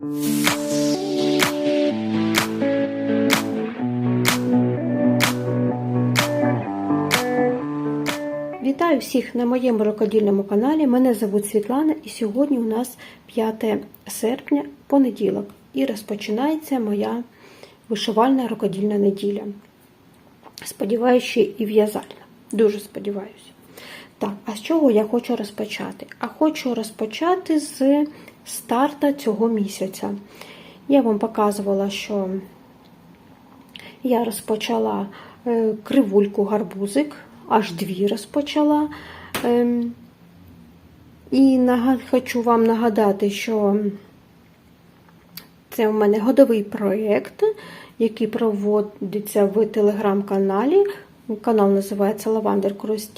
Вітаю всіх на моєму рукодільному каналі. Мене звуть Світлана, і сьогодні у нас 5 серпня, понеділок, і розпочинається моя вишивальна рукодільна неділя. Сподіваюся, і в'язальна. Дуже сподіваюся. Так, а з чого я хочу розпочати? А хочу розпочати з старта цього місяця. Я вам показувала, що я розпочала е, кривульку гарбузик, аж дві розпочала. Ем, І хочу вам нагадати, що це у мене годовий проєкт, який проводиться в телеграм-каналі. Канал називається Lavender Cross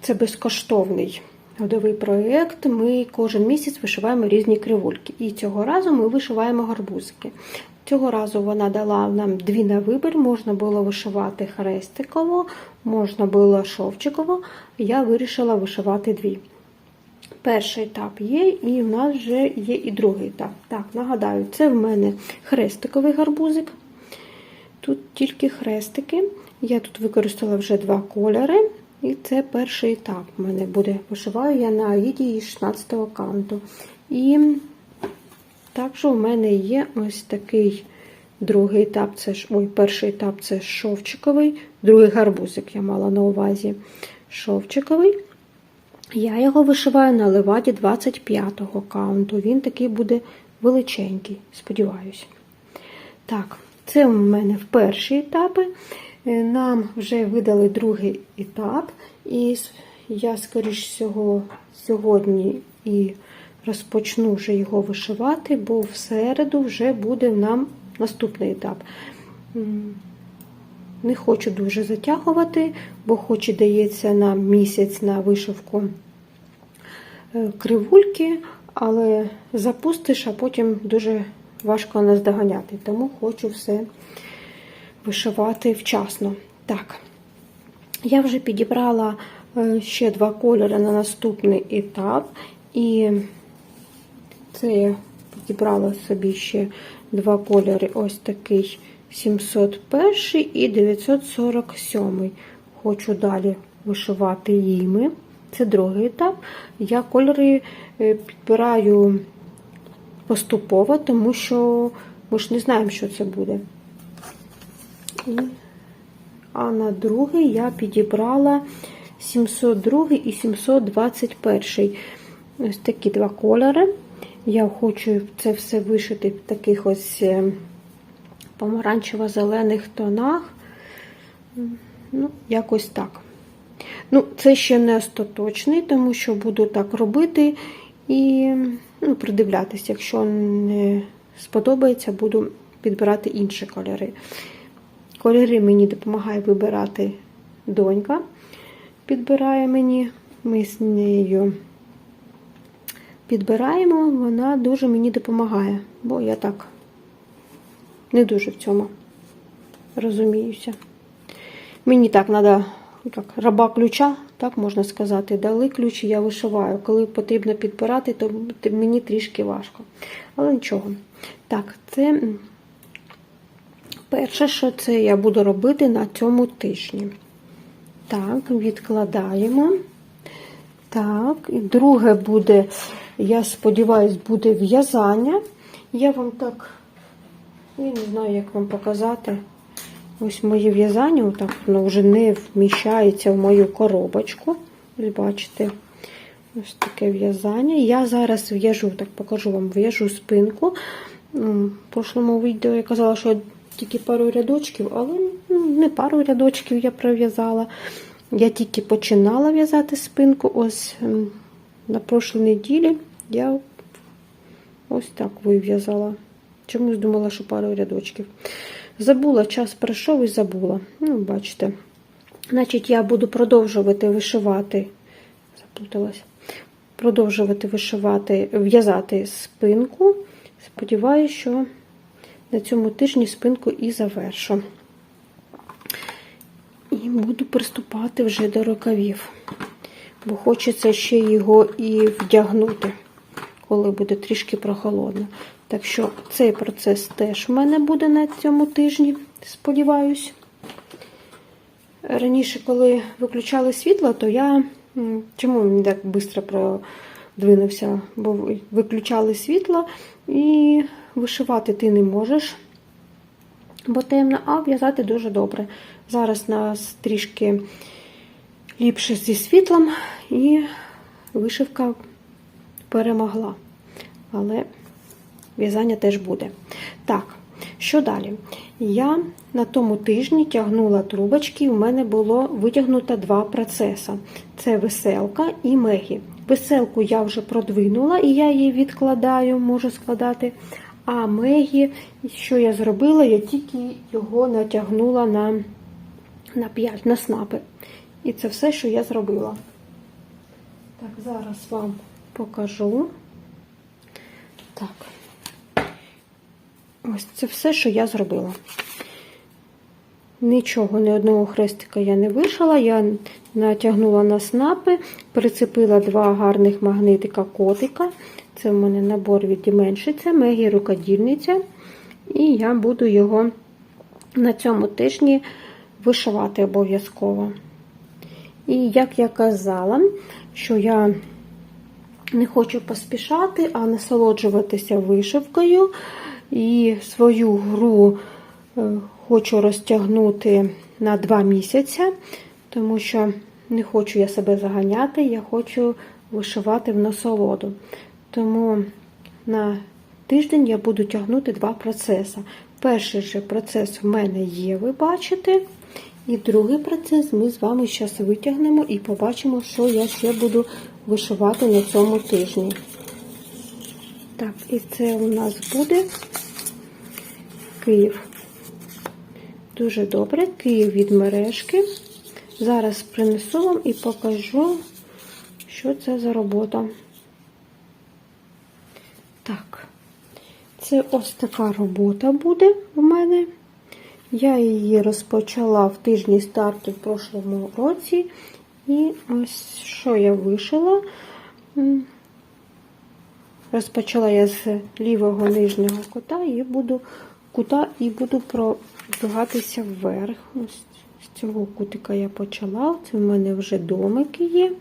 Це безкоштовний годовий проєкт. Ми кожен місяць вишиваємо різні кривульки. І цього разу ми вишиваємо гарбузики. Цього разу вона дала нам дві на вибір. Можна було вишивати хрестиково, можна було шовчиково. Я вирішила вишивати дві. Перший етап є, і в нас вже є і другий етап. Так, нагадаю, це в мене хрестиковий гарбузик. Тут тільки хрестики. Я тут використала вже два кольори. І це перший етап у мене буде. Вишиваю я на аїді із 16 канту. І також у мене є ось такий другий етап, це ой, перший етап це шовчиковий, другий гарбузик я мала на увазі шовчиковий. Я його вишиваю на леваді 25-го каунту. Він такий буде величенький, сподіваюся. Так, це у мене в перші етапи. Нам вже видали другий етап, і я, скоріш всього, сьогодні і розпочну вже його вишивати, бо в середу вже буде нам наступний етап. Не хочу дуже затягувати, бо хоч і дається нам місяць на вишивку кривульки, але запустиш, а потім дуже важко наздоганяти. Тому хочу все вишивати вчасно. Так, я вже підібрала ще два кольори на наступний етап, і це я підібрала собі ще два кольори: ось такий 701 і 947. Хочу далі вишивати їми. Це другий етап. Я кольори підбираю поступово, тому що ми ж не знаємо, що це буде. А на другий я підібрала 702 і 721. Ось такі два кольори. Я хочу це все вишити в таких ось помаранчево-зелених тонах. Ну, якось так. Ну, це ще не остаточний, тому що буду так робити і ну, придивлятися. Якщо не сподобається, буду підбирати інші кольори. Кольори мені допомагає вибирати донька. Підбирає мені, ми з нею підбираємо, вона дуже мені допомагає, бо я так не дуже в цьому розуміюся. Мені так треба як раба ключа, так можна сказати. Дали ключ, я вишиваю. Коли потрібно підбирати, то мені трішки важко. Але нічого. Так, це перше, що це я буду робити на цьому тижні. Так, відкладаємо. Так, і друге буде, я сподіваюся, буде в'язання. Я вам так, я не знаю, як вам показати. Ось моє в'язання, отак воно вже не вміщається в мою коробочку. Ви бачите, ось таке в'язання. Я зараз в'яжу, так покажу вам, в'яжу спинку. В прошлому відео я казала, що тільки пару рядочків, але ну, не пару рядочків я пров'язала. Я тільки починала в'язати спинку. Ось на прошлій неділі я ось так вив'язала. Чомусь думала, що пару рядочків. Забула, час пройшов і забула. Ну, бачите. Значить, я буду продовжувати вишивати, заплуталась, продовжувати вишивати, в'язати спинку. Сподіваюся, що на цьому тижні спинку і завершу. І буду приступати вже до рукавів, бо хочеться ще його і вдягнути, коли буде трішки прохолодно. Так що цей процес теж в мене буде на цьому тижні, сподіваюсь. Раніше, коли виключали світло, то я. Чому він так швидко продвинувся? Бо виключали світло і вишивати ти не можеш, бо темно, а в'язати дуже добре. Зараз нас трішки ліпше зі світлом, і вишивка перемогла. Але в'язання теж буде. Так, що далі? Я на тому тижні тягнула трубочки, і в мене було витягнуто два процеси: це веселка і мегі. Веселку я вже продвинула, і я її відкладаю, можу складати. А мегі, що я зробила, я тільки його натягнула на, на 5, на снапи. І це все, що я зробила. Так, зараз вам покажу. Так. Ось це все, що я зробила. Нічого, ні одного хрестика я не вишила. Я натягнула на снапи, прицепила два гарних магнитика котика. Це в мене набор від Dimension, Мегі рукодільниця. І я буду його на цьому тижні вишивати обов'язково. І як я казала, що я не хочу поспішати, а насолоджуватися вишивкою. І свою гру е, хочу розтягнути на 2 місяці, тому що не хочу я себе заганяти, я хочу вишивати в насолоду. Тому на тиждень я буду тягнути два процеси. Перший же процес в мене є, ви бачите. І другий процес ми з вами зараз витягнемо і побачимо, що я ще буду вишивати на цьому тижні. Так, і це у нас буде Київ. Дуже добре, Київ від мережки. Зараз принесу вам і покажу, що це за робота. Так, це ось така робота буде у мене. Я її розпочала в тижні старту в прошлому році. І ось що я вишила. Розпочала я з лівого нижнього кута і буду кута і буду продвигатися вверх. Ось з цього кутика я почала. Це в мене вже домики є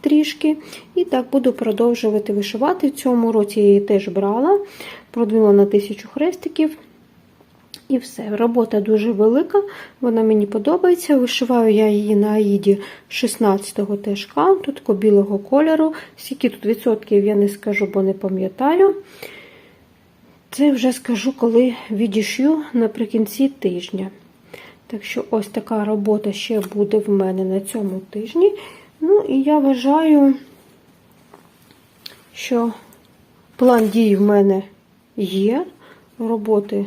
трішки. І так буду продовжувати вишивати. В цьому році я її теж брала, продвинула на тисячу хрестиків. І все. Робота дуже велика, вона мені подобається. Вишиваю я її на аїді 16-го тежка, тут білого кольору. Скільки тут відсотків я не скажу, бо не пам'ятаю. Це вже скажу, коли відішю наприкінці тижня. Так що ось така робота ще буде в мене на цьому тижні. Ну, і я вважаю, що план дій в мене є. Роботи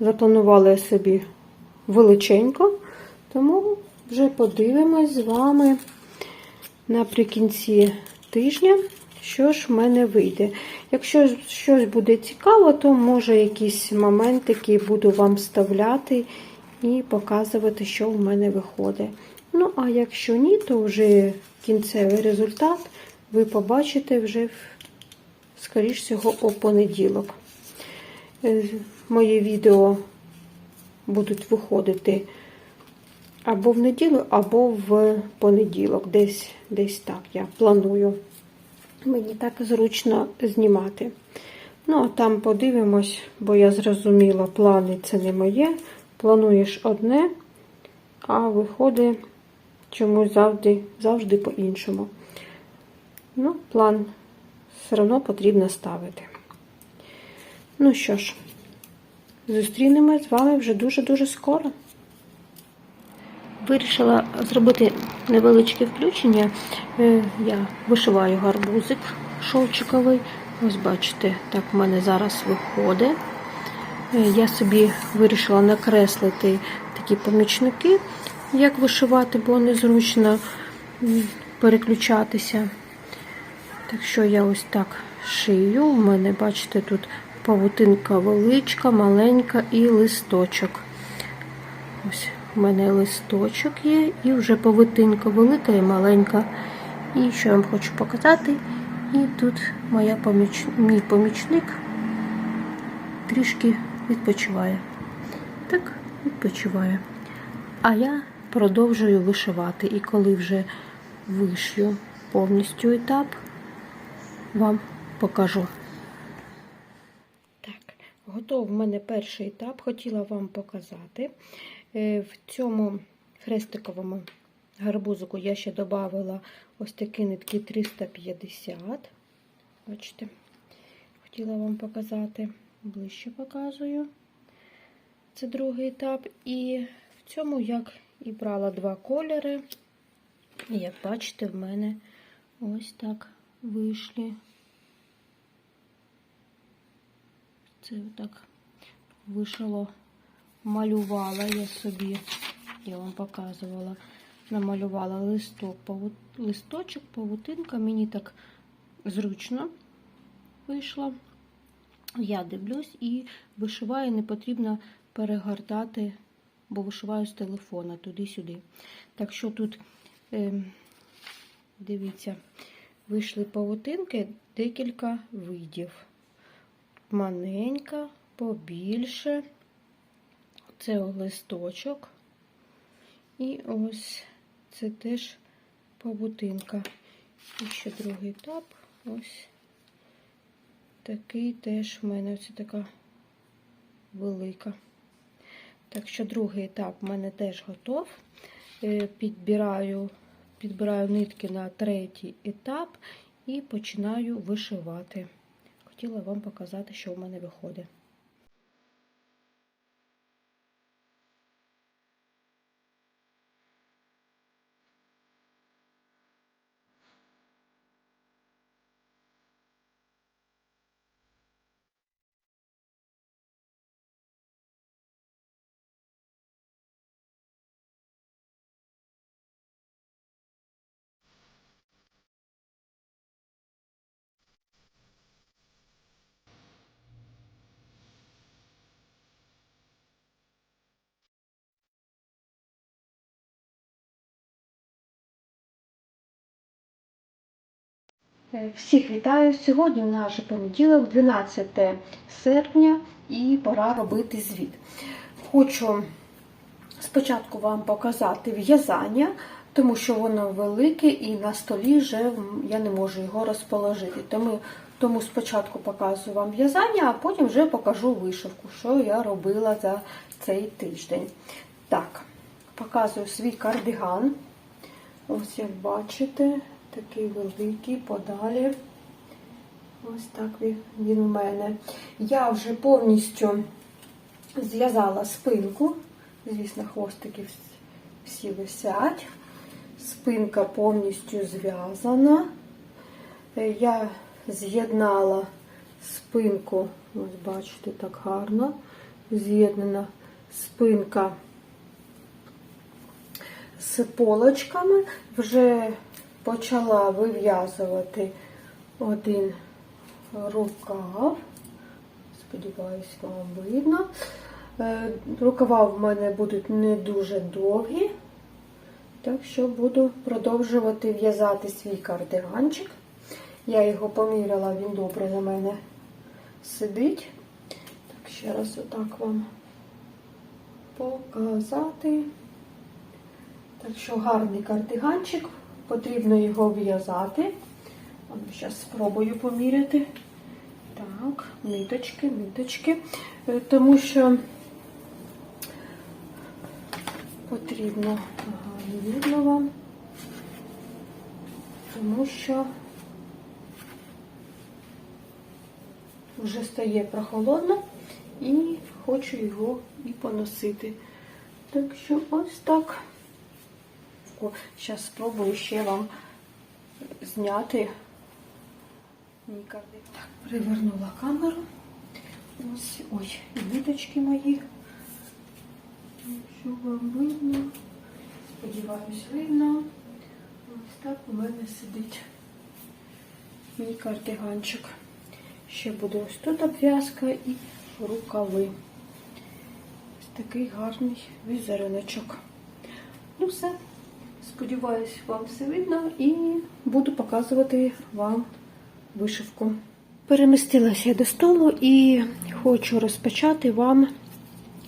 запланувала собі величенько, тому вже подивимось з вами наприкінці тижня, що ж в мене вийде. Якщо щось буде цікаво, то може якісь моментики буду вам вставляти і показувати, що в мене виходить. Ну, а якщо ні, то вже кінцевий результат ви побачите вже, скоріш всього, у понеділок. Мої відео будуть виходити або в неділю, або в понеділок. Десь десь так я планую. Мені так зручно знімати. Ну, а там подивимось, бо я зрозуміла, плани це не моє. Плануєш одне, а виходить чомусь завжди завжди по-іншому. Ну, план все одно потрібно ставити. Ну що ж, зустрінемось з вами вже дуже-дуже скоро. Вирішила зробити невеличке включення. Е, Я вишиваю гарбузик шовчиковий. Ось бачите, так в мене зараз виходить. Е, Я собі вирішила накреслити такі помічники, як вишивати, бо незручно переключатися. Так що я ось так шию. У мене, бачите, тут павутинка величка, маленька і листочок. Ось у мене листочок є, і вже павутинка велика і маленька. І що я вам хочу показати, І тут моя поміч... мій помічник трішки відпочиває. Так, відпочиває. А я продовжую вишивати. І коли вже вишью повністю етап, вам покажу. Так, готов в мене перший етап. Хотіла вам показати. Е, В цьому хрестиковому гарбузику я ще додавала ось такі нитки 350. Бачите, хотіла вам показати. Ближче показую. Це другий етап. І в цьому, як і брала два кольори. І як бачите, в мене ось так вийшли. Це отак вишило, малювала я собі, я вам показувала, намалювала листок, листочок, павутинка. Мені так зручно вийшло. Я дивлюсь і вишиваю, не потрібно перегортати, бо вишиваю з телефона туди-сюди. Так що тут, е, дивіться, вийшли павутинки декілька видів. Маленька, побільше. Це листочок. І ось це теж павутинка. І ще другий етап. Ось такий теж в мене ось така велика. Так що другий етап в мене теж готов. Е, Підбираю, підбираю нитки на третій етап і починаю вишивати. Хотіла вам показати, що в мене виходить. Всіх вітаю! Сьогодні у нас же понеділок, 12 серпня, і пора робити звіт. Хочу спочатку вам показати в'язання, тому що воно велике і на столі вже я не можу його розположити. Тому, тому спочатку показую вам в'язання, а потім вже покажу вишивку, що я робила за цей тиждень. Так, показую свій кардиган. Ось як бачите, такий великий подалі. Ось так він у мене. Я вже повністю зв'язала спинку. Звісно, хвостики всі висять. Спинка повністю зв'язана. Я з'єднала спинку, ось бачите, так гарно. З'єднана спинка з полочками. Вже почала вив'язувати один рукав. Сподіваюсь, вам видно. Е, Рукава в мене будуть не дуже довгі, так що буду продовжувати в'язати свій кардиганчик. Я його поміряла, він добре на мене сидить. Так, ще раз отак вам показати. Так що гарний кардиганчик, потрібно його в'язати. Зараз спробую поміряти. Так, ниточки, ниточки. Е, Тому що потрібно, ага, не вам, тому що вже стає прохолодно і хочу його і поносити. Так що ось так. Зараз спробую ще вам зняти мій кардиган. Так, привернула камеру. Ось, ой, ниточки мої. Якщо вам видно, сподіваюсь, видно. Ось так у мене сидить мій кардиганчик. Ще буде ось тут обв'язка і рукави. Ось такий гарний візеруночок. Ну все. Сподіваюсь, вам все видно і буду показувати вам вишивку. Перемістилася я до столу і хочу розпочати вам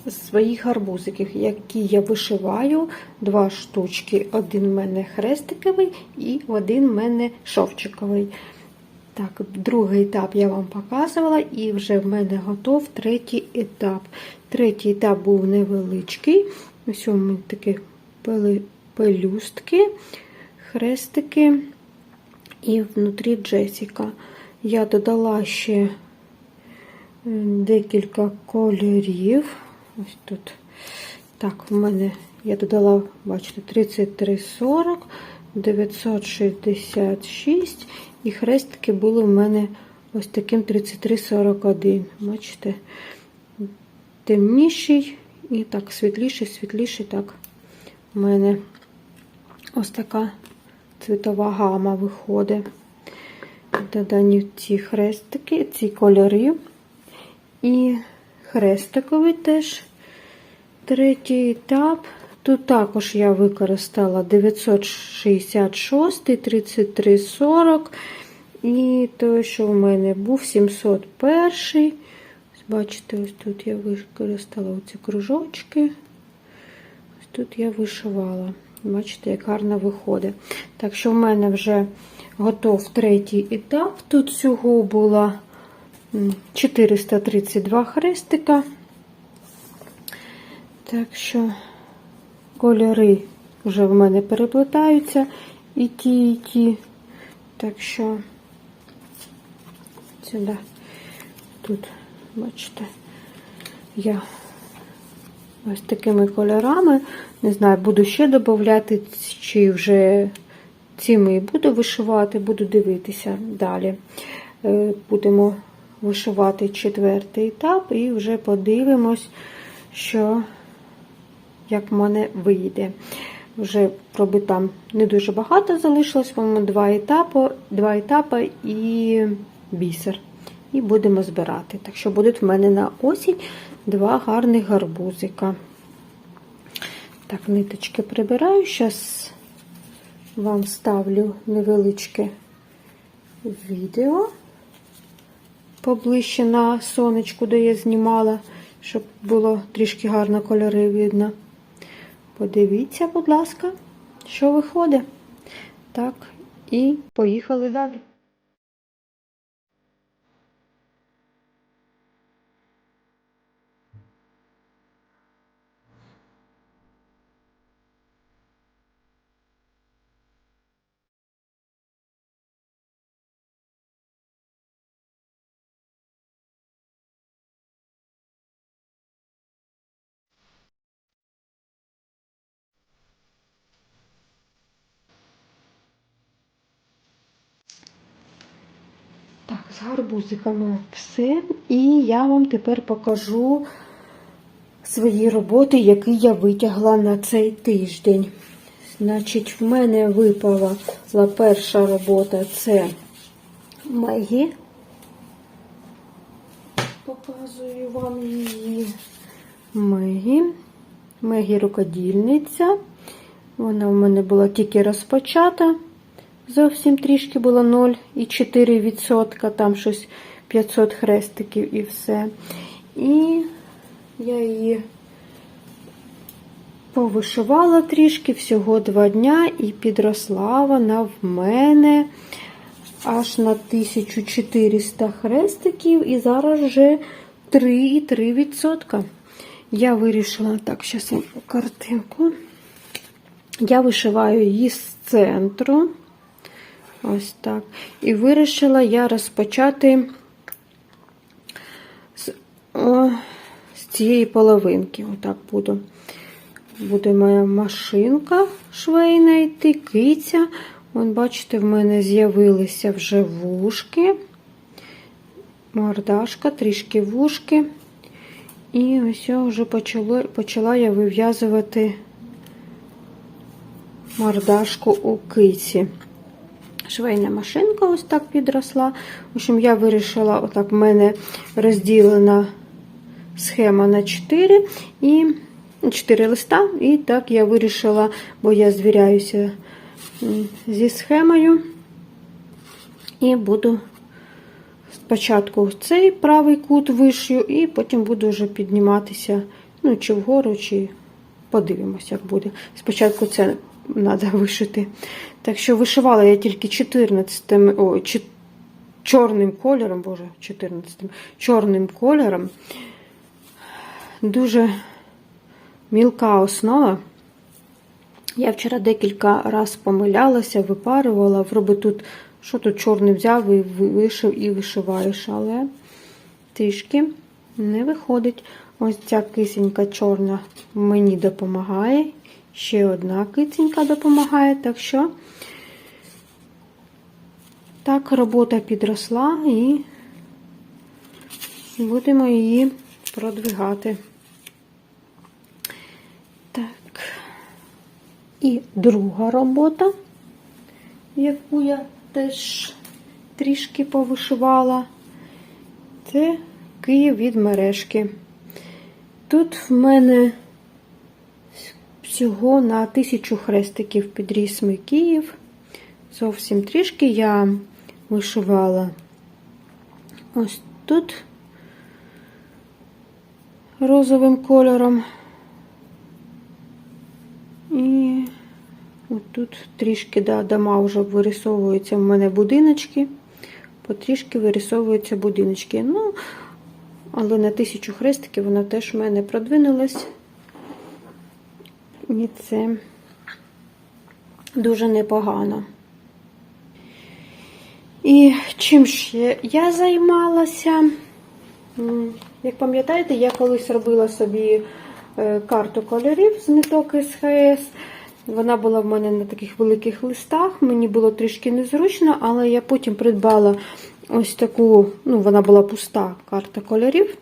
з своїх гарбузиків, які я вишиваю. Два штучки. Один в мене хрестиковий і один в мене шовчиковий. Так, другий етап я вам показувала, і вже в мене готов третій етап. Третій етап був невеличкий. Ось у мене пели- пелюстки, хрестики і внутрі Джесіка. Я додала ще е, декілька кольорів. Ось тут. Так, в мене я додала, бачите, 3340, 966 і хрестики були в мене ось таким 3341. Бачите, темніший і так світліший, світліший, так, в мене ось така цвітова гама виходить. Додані ці хрестики, ці кольори. І хрестиковий теж третій етап. Тут також я використала 966, 3340 і той, що в мене був 701. Ось Бачите, ось тут я використала оці кружочки. Ось тут я вишивала. Бачите, як гарно виходить. Так що в мене вже готов третій етап. Тут всього було 432 хрестика. Так що кольори вже в мене переплетаються і ті, і ті. Так що сюди, тут, бачите, я ось такими кольорами. Не знаю, буду ще додати, чи вже цими і буду вишивати, буду дивитися далі. Е, Будемо вишивати четвертий етап і вже подивимось, що як в мене вийде. Вже проби там не дуже багато залишилось, по-моєму, два два етапи і бісер. І будемо збирати. Так що будуть в мене на осінь два гарних гарбузика. Так, ниточки прибираю. Зараз вам ставлю невеличке відео поближче на сонечку, де я знімала, щоб було трішки гарно кольори видно. Подивіться, будь ласка, що виходить. Так, і поїхали далі. З гарбузиками все. І я вам тепер покажу свої роботи, які я витягла на цей тиждень. Значить, в мене випала перша робота це Мегі. Показую вам її. Мегі. Мегі рукодільниця. Вона в мене була тільки розпочата. Зовсім трішки було 0,4%, там щось 500 хрестиків і все. І я її повишивала трішки, всього два дня, і підросла вона в мене аж на 1400 хрестиків, і зараз вже 3,3%. Я вирішила, так, зараз картинку. Я вишиваю її з центру. Ось так. І вирішила я розпочати з, о, з цієї половинки. Отак буду. Буде моя машинка швейна йти, киця. Вон, бачите, в мене з'явилися вже вушки, мордашка, трішки вушки. І ось я вже почала, почала я вив'язувати мордашку у киці. Швейна машинка ось так підросла. В общем, я вирішила, отак в мене розділена схема на 4 і 4 листа. І так я вирішила, бо я звіряюся зі схемою і буду спочатку цей правий кут вишию, і потім буду вже підніматися, ну, чи вгору, чи подивимося, як буде. Спочатку це треба вишити. Так що вишивала я тільки 14 о, чи, чорним кольором, боже, 14 чорним кольором. Дуже мілка основа. Я вчора декілька разів помилялася, випарювала, вроби тут, що тут чорний взяв і вишив і вишиваєш, але трішки не виходить. Ось ця кисенька чорна мені допомагає. Ще одна киценька допомагає, так що так робота підросла і будемо її продвигати. Так. І друга робота, яку я теж трішки повишивала, це Київ від мережки. Тут в мене всього на тисячу хрестиків підріс мій Київ. Зовсім трішки я вишивала ось тут розовим кольором. І отут трішки да, дома вже вирисовуються в мене будиночки, потрішки вирисовуються будиночки. Ну, але на тисячу хрестиків вона теж в мене продвинулась. І це дуже непогано. І чим ще я займалася? Як пам'ятаєте, я колись робила собі е, карту кольорів з ниток СХС. Вона була в мене на таких великих листах, мені було трішки незручно, але я потім придбала ось таку, ну, вона була пуста карта кольорів.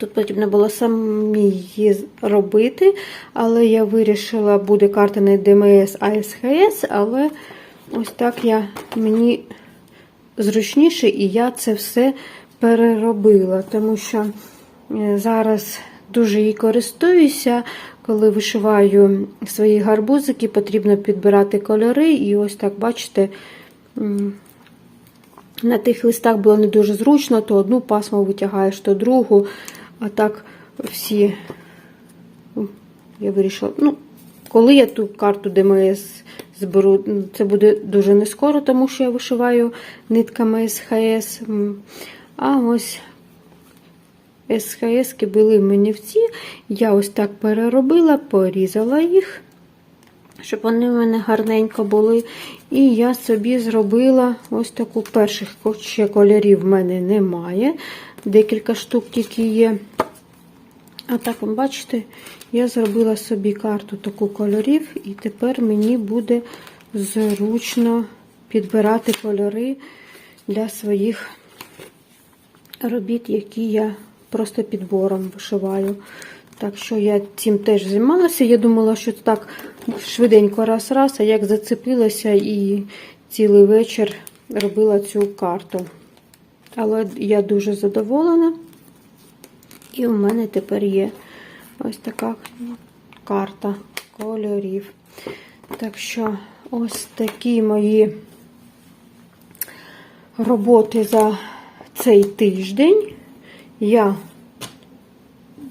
Тут потрібно було самі її робити, але я вирішила, буде карта не ДМС, а СХС, але ось так я мені зручніше, і я це все переробила, тому що е, зараз дуже її користуюся. Коли вишиваю свої гарбузики, потрібно підбирати кольори, і ось так, бачите, на тих листах було не дуже зручно, то одну пасму витягаєш, то другу. А так всі, я вирішила, ну, коли я ту карту ДМС зберу, це буде дуже не скоро, тому що я вишиваю нитками СХС. А ось СХС були мені в ці. Я ось так переробила, порізала їх, щоб вони в мене гарненько були. І я собі зробила ось таку перших ще кольорів в мене немає. Декілька штук тільки є. А так, ви бачите, я зробила собі карту таку кольорів, і тепер мені буде зручно підбирати кольори для своїх робіт, які я просто підбором вишиваю. Так що я цим теж займалася. Я думала, що так швиденько раз-раз, а як зацепилася і цілий вечір робила цю карту. Але я дуже задоволена. І у мене тепер є ось така карта кольорів. Так що, ось такі мої роботи за цей тиждень я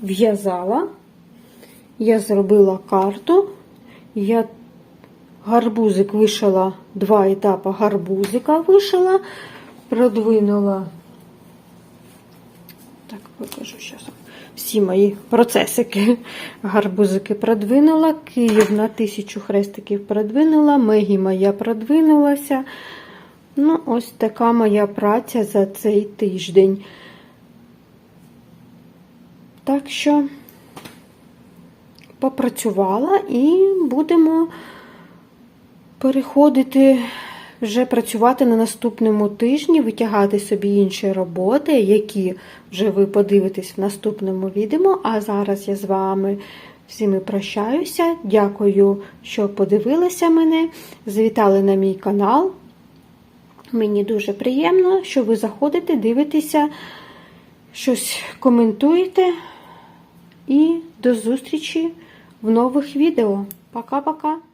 в'язала, я зробила карту, я гарбузик вишила, два етапи гарбузика вишила, продвинула, так, покажу зараз. Всі мої процесики, гарбузики продвинула, Київ на тисячу хрестиків продвинула, Мегі моя продвинулася. Ну, ось така моя праця за цей тиждень. Так що попрацювала і будемо переходити вже працювати на наступному тижні, витягати собі інші роботи, які вже ви подивитесь в наступному відео. А зараз я з вами всіми прощаюся. Дякую, що подивилися мене, завітали на мій канал. Мені дуже приємно, що ви заходите, дивитеся, щось коментуєте. І до зустрічі в нових відео. Пока-пока!